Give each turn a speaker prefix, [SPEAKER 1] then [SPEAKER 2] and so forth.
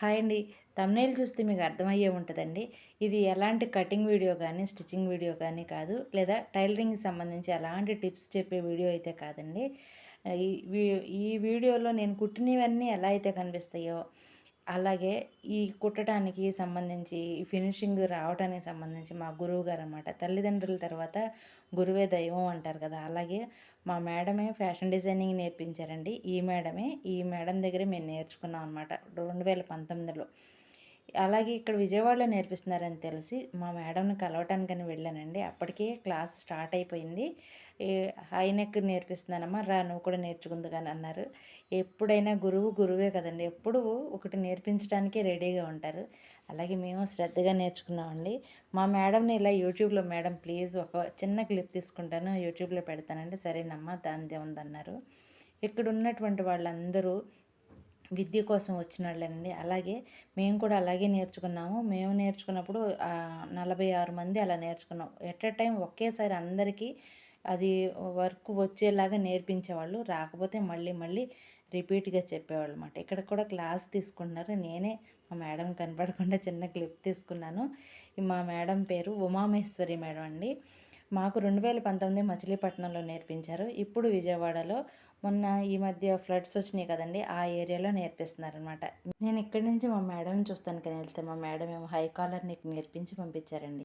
[SPEAKER 1] Hi అండి. Thumbnail చూస్తే మీకు అర్థమయ్యే ఉంటుందండి. ఇది ఎలాంటి కటింగ్ వీడియో కానీ స్టిచ్చింగ్ వీడియో కానీ కాదు. లేదా టైలరింగ్కి సంబంధించి ఎలాంటి టిప్స్ చెప్పే వీడియో అయితే కాదండి. ఈ ఈ వీడియోలో నేను కుట్టినవన్నీ ఎలా అయితే కనిపిస్తాయో అలాగే ఈ కుట్టడానికి సంబంధించి ఫినిషింగ్ రావడానికి సంబంధించి మా గురువు గారు అనమాట తల్లిదండ్రుల తర్వాత గురువే దైవం అంటారు కదా. అలాగే మా మేడమే ఫ్యాషన్ డిజైనింగ్ నేర్పించారండి. ఈ మేడమే ఈ మేడం దగ్గరే మేము నేర్చుకున్నాం అనమాట రెండు వేల పంతొమ్మిదిలో. అలాగే ఇక్కడ విజయవాడలో నేర్పిస్తున్నారని తెలిసి మా మేడంని కలవటానికని వెళ్ళానండి. అప్పటికే క్లాస్ స్టార్ట్ అయిపోయింది. హై నెక్ నేర్పిస్తున్నానమ్మా రా నువ్వు కూడా నేర్చుకుంది కానీ అన్నారు. ఎప్పుడైనా గురువు గురువే కదండి. ఎప్పుడు ఒకటి నేర్పించడానికే రెడీగా ఉంటారు. అలాగే మేము శ్రద్ధగా నేర్చుకున్నామండి. మా మేడంని ఇలా యూట్యూబ్లో మేడం ప్లీజ్ ఒక చిన్న క్లిప్ తీసుకుంటాను యూట్యూబ్లో పెడతానండి. సరేనమ్మా దానిదే ఉందన్నారు. ఇక్కడ ఉన్నటువంటి వాళ్ళందరూ విద్య కోసం వచ్చిన వాళ్ళండి అలాగే మేము కూడా అలాగే నేర్చుకున్నాము. మేము నేర్చుకున్నప్పుడు నలభై ఆరు మంది అలా నేర్చుకున్నాం. ఎట్ ఎ టైం ఒకేసారి అందరికీ అది వర్క్ వచ్చేలాగా నేర్పించేవాళ్ళు. రాకపోతే మళ్ళీ మళ్ళీ రిపీట్గా చెప్పేవాళ్ళు అనమాట ఇక్కడ కూడా క్లాస్ తీసుకున్నారు నేనే మా మేడం కనపడకుండా చిన్న క్లిప్ తీసుకున్నాను. మా మేడం పేరు ఉమామేశ్వరి మేడం అండి. మాకు రెండు వేల పంతొమ్మిది మచిలీపట్నంలో నేర్పించారు. ఇప్పుడు విజయవాడలో మొన్న ఈ మధ్య ఫ్లడ్స్ వచ్చినాయి కదండి ఆ ఏరియాలో నేర్పిస్తున్నారనమాట నేను ఇక్కడి నుంచి మా మేడం చూస్తాను కానీ వెళ్తే మా మేడం ఏమో హై కాలర్ నీకు నేర్పించి పంపించారండి.